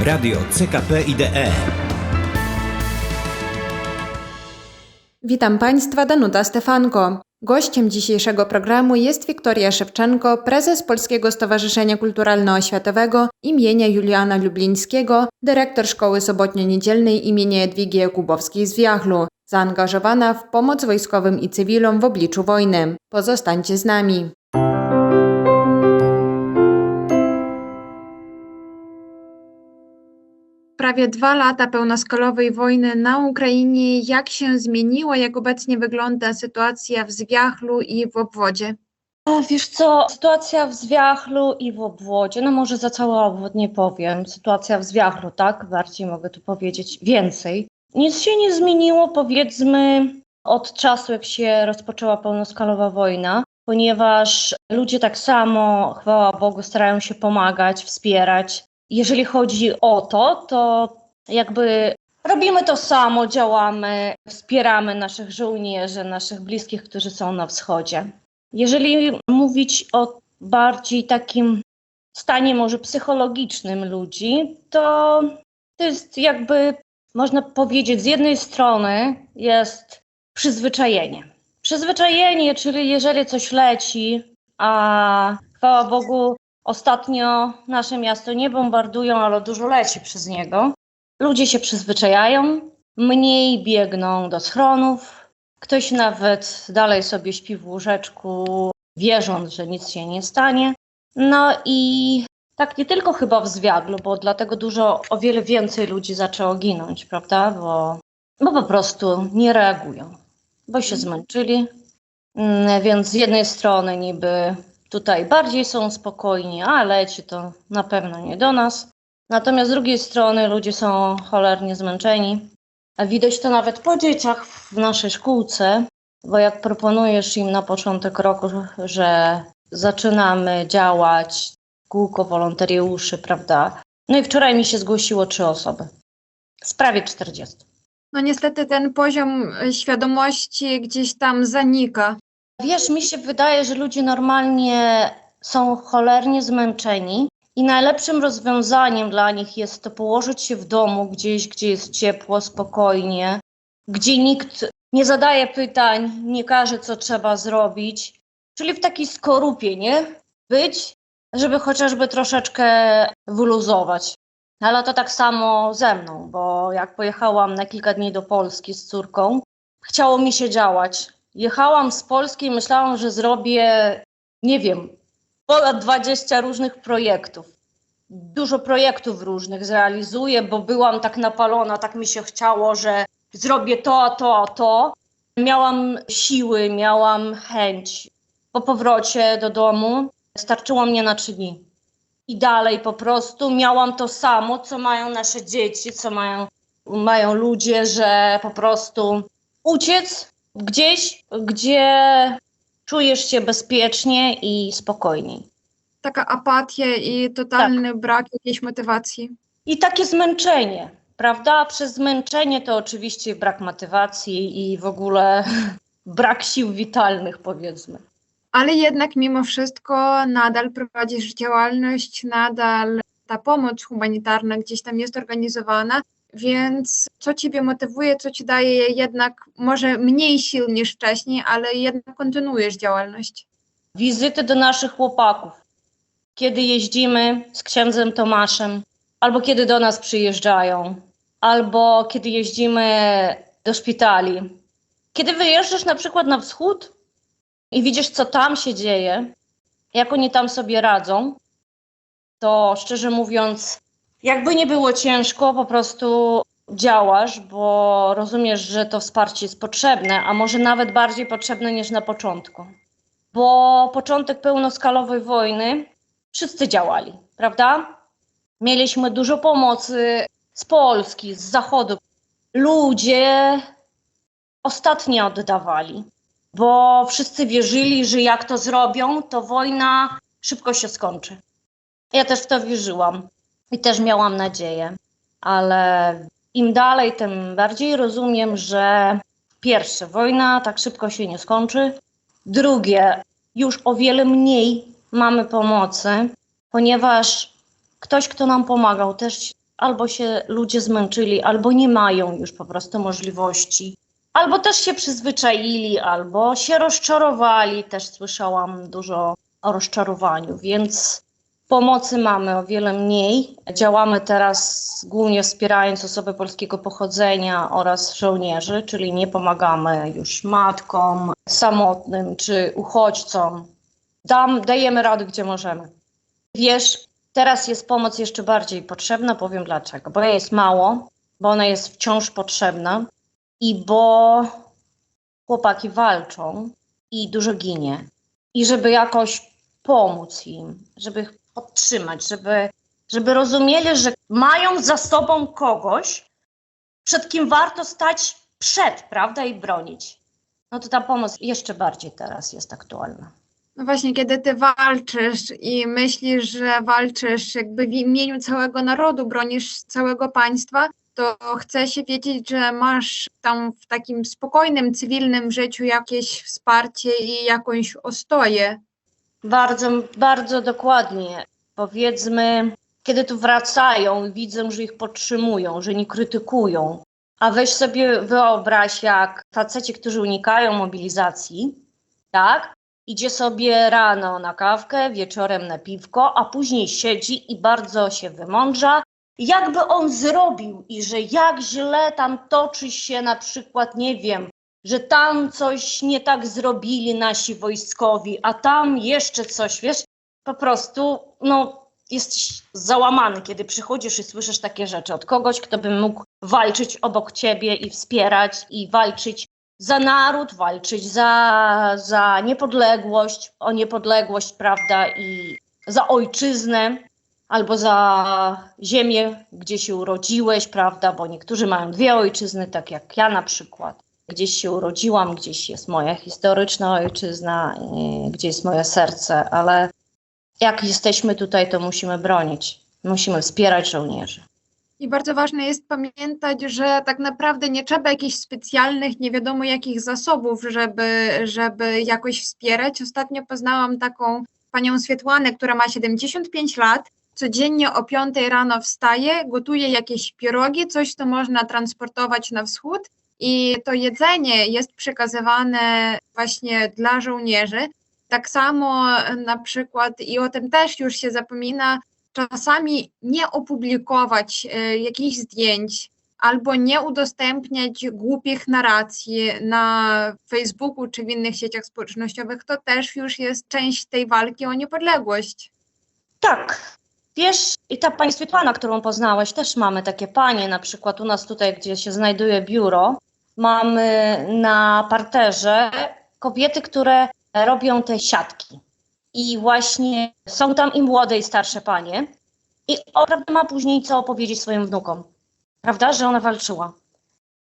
Radio CKP IDE. Witam Państwa, Danuta Stefanko. Gościem dzisiejszego programu jest Wiktoria Szewczenko, prezes Polskiego Stowarzyszenia Kulturalno-Oświatowego imienia Juliana Lublińskiego, dyrektor Szkoły Sobotnio-Niedzielnej imienia Jadwigi Jakubowskiej z Wiachlu, zaangażowana w pomoc wojskowym i cywilom w obliczu wojny. Pozostańcie z nami. Prawie dwa lata pełnoskalowej wojny na Ukrainie. Jak się zmieniło, jak obecnie wygląda sytuacja w Zwiachlu i w obwodzie? A wiesz co, sytuacja w Zwiachlu i w obwodzie, no może za cały obwód nie powiem, sytuacja w Zwiachlu, tak, bardziej mogę tu powiedzieć więcej. Nic się nie zmieniło, powiedzmy, od czasu, jak się rozpoczęła pełnoskalowa wojna, ponieważ ludzie tak samo, chwała Bogu, starają się pomagać, wspierać. Jeżeli chodzi o to, to jakby robimy to samo, działamy, wspieramy naszych żołnierzy, naszych bliskich, którzy są na wschodzie. Jeżeli mówić o bardziej takim stanie może psychologicznym ludzi, to to jest jakby, można powiedzieć, z jednej strony jest przyzwyczajenie. Przyzwyczajenie, czyli jeżeli coś leci, a chwała Bogu, ostatnio nasze miasto nie bombardują, ale dużo leci przez niego, ludzie się przyzwyczajają, mniej biegną do schronów, Ktoś nawet dalej sobie śpi w łóżeczku, wierząc, że nic się nie stanie. No i tak nie tylko chyba w Zwiadlu, bo dlatego dużo, o wiele więcej ludzi zaczęło ginąć, prawda? Bo, bo po prostu nie reagują, bo się zmęczyli. Mm, Więc z jednej strony niby tutaj bardziej są spokojni, a leci to na pewno nie do nas. Natomiast z drugiej strony ludzie są cholernie zmęczeni. A widać to nawet po dzieciach w naszej szkółce, bo jak proponujesz im na początek roku, że zaczynamy działać, kółko wolontariuszy, prawda? No i wczoraj mi się zgłosiło trzy osoby. Z prawie 40. No niestety ten poziom świadomości gdzieś tam zanika. Wiesz, mi się wydaje, że ludzie normalnie są cholernie zmęczeni i najlepszym rozwiązaniem dla nich jest to położyć się w domu gdzieś, gdzie jest ciepło, spokojnie, gdzie nikt nie zadaje pytań, nie każe, co trzeba zrobić, czyli w takiej skorupie, nie? Być, żeby chociażby troszeczkę wyluzować. Ale to tak samo ze mną, bo jak pojechałam na kilka dni do Polski z córką, chciało mi się działać. Jechałam z Polski i myślałam, że zrobię, nie wiem, ponad 20 różnych projektów. Dużo projektów różnych zrealizuję, bo byłam tak napalona, tak mi się chciało, że zrobię to, a to, a to. Miałam siły, miałam chęć. Po powrocie do domu starczyło mnie na trzy dni. I dalej po prostu miałam to samo, co mają nasze dzieci, co mają, mają ludzie, że po prostu uciec gdzieś, gdzie czujesz się bezpiecznie i spokojniej. Taka apatia i totalny brak jakiejś motywacji. I takie zmęczenie, prawda? Przez zmęczenie to oczywiście brak motywacji i w ogóle brak sił witalnych, powiedzmy. Ale jednak mimo wszystko nadal prowadzisz działalność, nadal ta pomoc humanitarna gdzieś tam jest organizowana. Więc co Ciebie motywuje, co Ci daje jednak może mniej sił niż wcześniej, ale jednak kontynuujesz działalność? Wizyty do naszych chłopaków. Kiedy jeździmy z księdzem Tomaszem, albo kiedy do nas przyjeżdżają, albo kiedy jeździmy do szpitali. Kiedy wyjeżdżasz na przykład na wschód i widzisz, co tam się dzieje, jak oni tam sobie radzą, to szczerze mówiąc, jakby nie było ciężko, po prostu działasz, bo rozumiesz, że to wsparcie jest potrzebne, a może nawet bardziej potrzebne niż na początku. Bo początek pełnoskalowej wojny wszyscy działali, prawda? Mieliśmy dużo pomocy z Polski, z Zachodu. Ludzie ostatnio oddawali, bo wszyscy wierzyli, że jak to zrobią, to wojna szybko się skończy. Ja też w to wierzyłam i też miałam nadzieję, ale im dalej, tym bardziej rozumiem, że pierwsze, wojna tak szybko się nie skończy. Drugie, już o wiele mniej mamy pomocy, ponieważ ktoś, kto nam pomagał, też albo się ludzie zmęczyli, albo nie mają już po prostu możliwości, albo też się przyzwyczaili, albo się rozczarowali. Też słyszałam dużo o rozczarowaniu, więc pomocy mamy o wiele mniej. Działamy teraz głównie wspierając osoby polskiego pochodzenia oraz żołnierzy, czyli nie pomagamy już matkom samotnym czy uchodźcom. Dam, dajemy radę, gdzie możemy. Wiesz, teraz jest pomoc jeszcze bardziej potrzebna, powiem dlaczego. Bo jej jest mało, bo ona jest wciąż potrzebna i bo chłopaki walczą i dużo ginie. I żeby jakoś pomóc im, żeby podtrzymać, żeby, żeby rozumieli, że mają za sobą kogoś, przed kim warto stać przed, prawda, i bronić. No to ta pomoc jeszcze bardziej teraz jest aktualna. No właśnie, kiedy ty walczysz i myślisz, że walczysz jakby w imieniu całego narodu, bronisz całego państwa, to chcę się wiedzieć, że masz tam w takim spokojnym, cywilnym życiu jakieś wsparcie i jakąś ostoję. Bardzo, bardzo dokładnie. Powiedzmy, kiedy tu wracają i widzą, że ich podtrzymują, że nie krytykują. A weź sobie wyobraź, jak faceci, którzy unikają mobilizacji, tak? Idzie sobie rano na kawkę, wieczorem na piwko, a później siedzi i bardzo się wymądrza, jakby on zrobił i że jak źle tam toczy się na przykład, nie wiem, że tam coś nie tak zrobili nasi wojskowi, a tam jeszcze coś, wiesz, po prostu, no, jesteś załamany, kiedy przychodzisz i słyszysz takie rzeczy od kogoś, kto by mógł walczyć obok ciebie i wspierać i walczyć za naród, walczyć za, za niepodległość, o niepodległość, prawda, i za ojczyznę albo za ziemię, gdzie się urodziłeś, prawda, bo niektórzy mają dwie ojczyzny, tak jak ja na przykład. Gdzieś się urodziłam, gdzieś jest moja historyczna ojczyzna, yy, gdzie jest moje serce, ale jak jesteśmy tutaj, to musimy bronić, musimy wspierać żołnierzy. I bardzo ważne jest pamiętać, że tak naprawdę nie trzeba jakichś specjalnych, nie wiadomo jakich zasobów, żeby, żeby jakoś wspierać. Ostatnio poznałam taką panią Swietłanę, która ma 75 lat. Codziennie o 5 rano wstaje, gotuje jakieś pierogi, coś, co można transportować na wschód. I to jedzenie jest przekazywane właśnie dla żołnierzy. Tak samo na przykład, i o tym też już się zapomina, czasami nie opublikować e, jakichś zdjęć albo nie udostępniać głupich narracji na Facebooku czy w innych sieciach społecznościowych, to też już jest część tej walki o niepodległość. Tak. Wiesz, i ta pani Swietłana, którą poznałeś, też mamy takie panie, na przykład u nas tutaj, gdzie się znajduje biuro, mamy na parterze kobiety, które robią te siatki. I właśnie są tam i młode, i starsze panie. I ona ma później co opowiedzieć swoim wnukom. Prawda, że ona walczyła.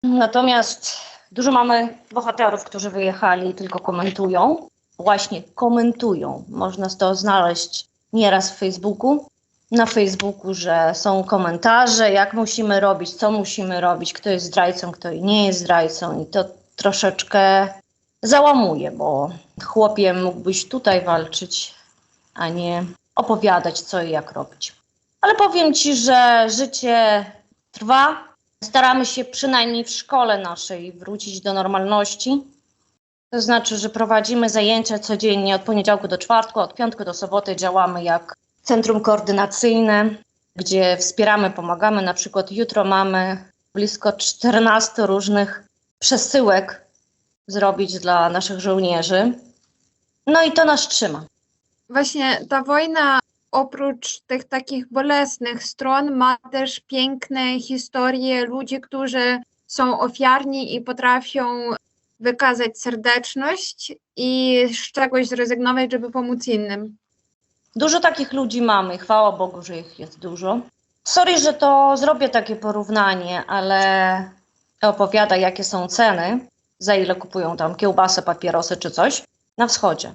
Natomiast dużo mamy bohaterów, którzy wyjechali i tylko komentują. Właśnie komentują. Można to znaleźć nieraz w Facebooku. Na Facebooku, że są komentarze, jak musimy robić, co musimy robić, kto jest zdrajcą, kto nie jest zdrajcą. I to troszeczkę załamuje, bo chłopie mógłbyś tutaj walczyć, a nie opowiadać, co i jak robić. Ale powiem ci, że życie trwa. Staramy się przynajmniej w szkole naszej wrócić do normalności. To znaczy, że prowadzimy zajęcia codziennie od poniedziałku do czwartku, od piątku do soboty działamy jak centrum koordynacyjne, gdzie wspieramy, pomagamy. Na przykład jutro mamy blisko 14 różnych przesyłek zrobić dla naszych żołnierzy. No i to nas trzyma. Właśnie ta wojna oprócz tych takich bolesnych stron ma też piękne historie ludzi, którzy są ofiarni i potrafią wykazać serdeczność i z czegoś zrezygnować, żeby pomóc innym. Dużo takich ludzi mamy, chwała Bogu, że ich jest dużo. Sorry, że to zrobię takie porównanie, ale opowiada, jakie są ceny, za ile kupują tam kiełbasę, papierosy czy coś na wschodzie.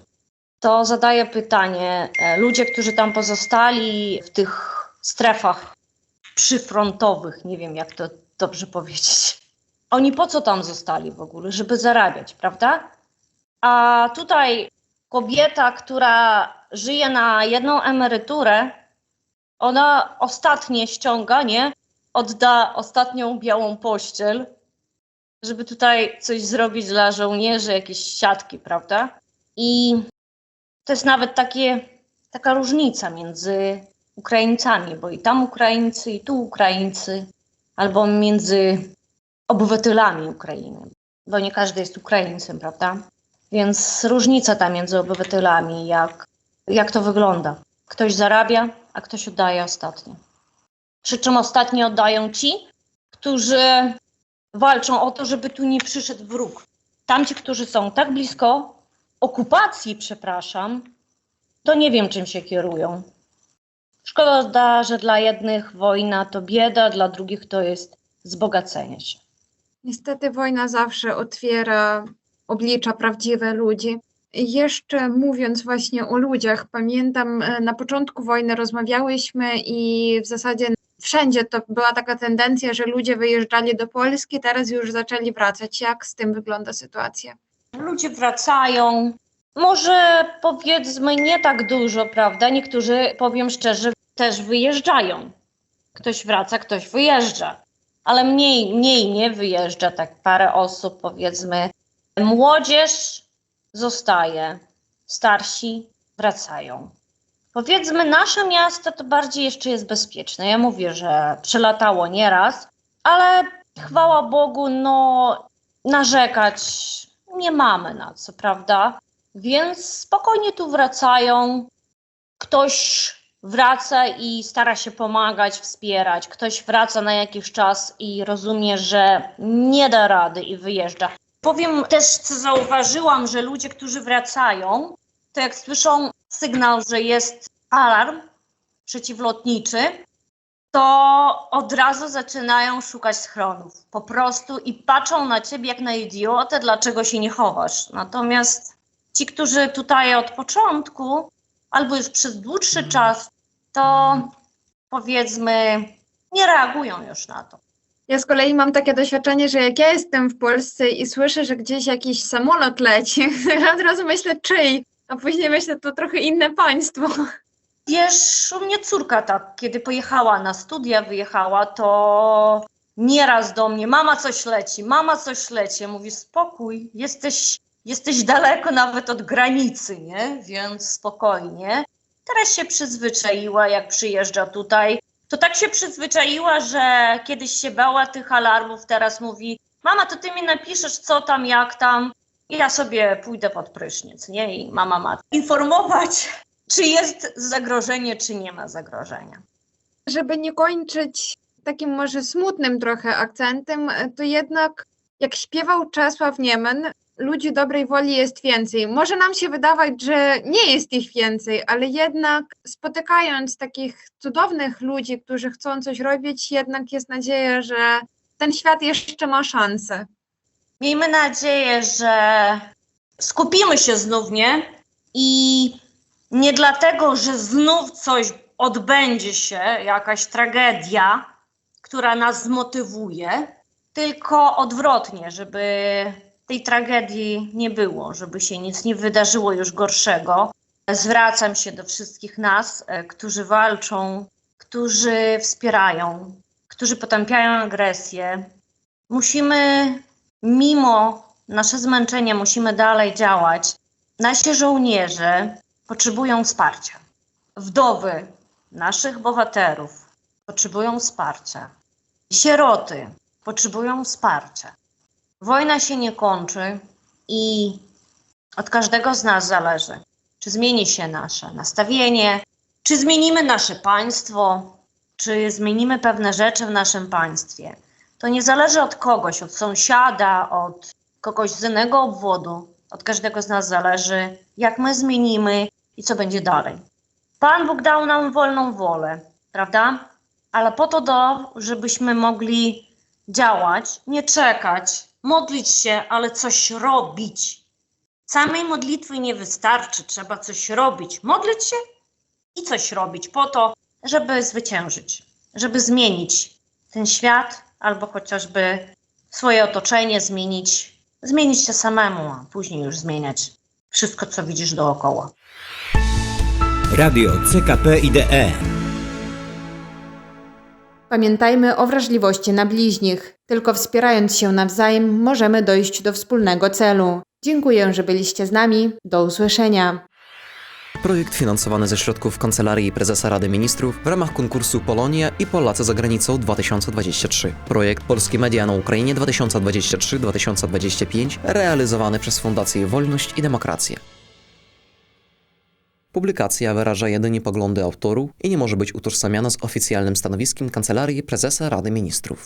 To zadaję pytanie, e, ludzie, którzy tam pozostali w tych strefach przyfrontowych, nie wiem jak to dobrze powiedzieć, oni po co tam zostali w ogóle? Żeby zarabiać, prawda? A tutaj kobieta, która żyje na jedną emeryturę, ona ostatnie ściąga, nie? odda ostatnią białą pościel, żeby tutaj coś zrobić dla żołnierzy, jakieś siatki, prawda? I to jest nawet takie, taka różnica między Ukraińcami, bo i tam Ukraińcy, i tu Ukraińcy, albo między obywatelami Ukrainy, bo nie każdy jest Ukraińcem, prawda? Więc różnica ta między obywatelami, jak, jak to wygląda. Ktoś zarabia, a ktoś oddaje ostatnie. Przy czym ostatnie oddają ci, którzy walczą o to, żeby tu nie przyszedł wróg. Tamci, którzy są tak blisko okupacji, przepraszam, to nie wiem, czym się kierują. Szkoda, że dla jednych wojna to bieda, dla drugich to jest wzbogacenie się. Niestety wojna zawsze otwiera oblicza prawdziwe ludzi. Jeszcze mówiąc właśnie o ludziach, pamiętam e, na początku wojny rozmawiałyśmy i w zasadzie wszędzie to była taka tendencja, że ludzie wyjeżdżali do Polski, teraz już zaczęli wracać. Jak z tym wygląda sytuacja? Ludzie wracają. Może powiedzmy nie tak dużo, prawda? Niektórzy, powiem szczerze, też wyjeżdżają. Ktoś wraca, ktoś wyjeżdża, ale mniej, mniej nie wyjeżdża, tak parę osób, powiedzmy. Młodzież zostaje, starsi wracają. Powiedzmy, nasze miasto to bardziej jeszcze jest bezpieczne. Ja mówię, że przelatało nieraz, ale chwała Bogu, no narzekać nie mamy na co, prawda? Więc spokojnie tu wracają. Ktoś wraca i stara się pomagać, wspierać. Ktoś wraca na jakiś czas i rozumie, że nie da rady i wyjeżdża. Powiem też, co zauważyłam, że ludzie, którzy wracają, to jak słyszą sygnał, że jest alarm przeciwlotniczy, to od razu zaczynają szukać schronów. Po prostu i patrzą na ciebie jak na idiotę, dlaczego się nie chowasz. Natomiast ci, którzy tutaj od początku, albo już przez dłuższy czas, to powiedzmy, nie reagują już na to. Ja z kolei mam takie doświadczenie, że jak ja jestem w Polsce i słyszę, że gdzieś jakiś samolot leci, to od razu myślę czyj, a później myślę, to trochę inne państwo. Wiesz, u mnie córka tak, kiedy pojechała na studia, wyjechała, to nieraz do mnie, mama coś leci, mama coś leci. Mówi, spokój, jesteś, jesteś daleko nawet od granicy, nie? Więc spokojnie. Teraz się przyzwyczaiła, jak przyjeżdża tutaj. To tak się przyzwyczaiła, że kiedyś się bała tych alarmów, teraz mówi, mama, to ty mi napiszesz, co tam, jak tam. I ja sobie pójdę pod prysznic, nie? I mama ma informować, czy jest zagrożenie, czy nie ma zagrożenia. Żeby nie kończyć takim może smutnym trochę akcentem, to jednak jak śpiewał Czesław Niemen, ludzi dobrej woli jest więcej. Może nam się wydawać, że nie jest ich więcej, ale jednak spotykając takich cudownych ludzi, którzy chcą coś robić, jednak jest nadzieja, że ten świat jeszcze ma szansę. Miejmy nadzieję, że skupimy się znów, nie? I nie dlatego, że znów coś odbędzie się, jakaś tragedia, która nas zmotywuje, tylko odwrotnie, żeby tej tragedii nie było, żeby się nic nie wydarzyło już gorszego. Zwracam się do wszystkich nas, e, którzy walczą, którzy wspierają, którzy potępiają agresję. Musimy, mimo nasze zmęczenie, musimy dalej działać. Nasi żołnierze potrzebują wsparcia. Wdowy naszych bohaterów potrzebują wsparcia. Sieroty potrzebują wsparcia. Wojna się nie kończy i od każdego z nas zależy, czy zmieni się nasze nastawienie, czy zmienimy nasze państwo, czy zmienimy pewne rzeczy w naszym państwie. To nie zależy od kogoś, od sąsiada, od kogoś z innego obwodu. Od każdego z nas zależy, jak my zmienimy i co będzie dalej. Pan Bóg dał nam wolną wolę, prawda? Ale po to, do, żebyśmy mogli działać, nie czekać, modlić się, ale coś robić. Samej modlitwy nie wystarczy, trzeba coś robić. Modlić się i coś robić po to, żeby zwyciężyć, żeby zmienić ten świat albo chociażby swoje otoczenie, zmienić, zmienić się samemu, a później już zmieniać wszystko, co widzisz dookoła. Radio CKP IDE. Pamiętajmy o wrażliwości na bliźnich. Tylko wspierając się nawzajem możemy dojść do wspólnego celu. Dziękuję, że byliście z nami. Do usłyszenia. Projekt finansowany ze środków Kancelarii Prezesa Rady Ministrów w ramach konkursu Polonia i Polacy za granicą 2023. Projekt Polskie Media na Ukrainie 2023-2025 realizowany przez Fundację Wolność i Demokrację. Publikacja wyraża jedynie poglądy autorów i nie może być utożsamiana z oficjalnym stanowiskiem Kancelarii Prezesa Rady Ministrów.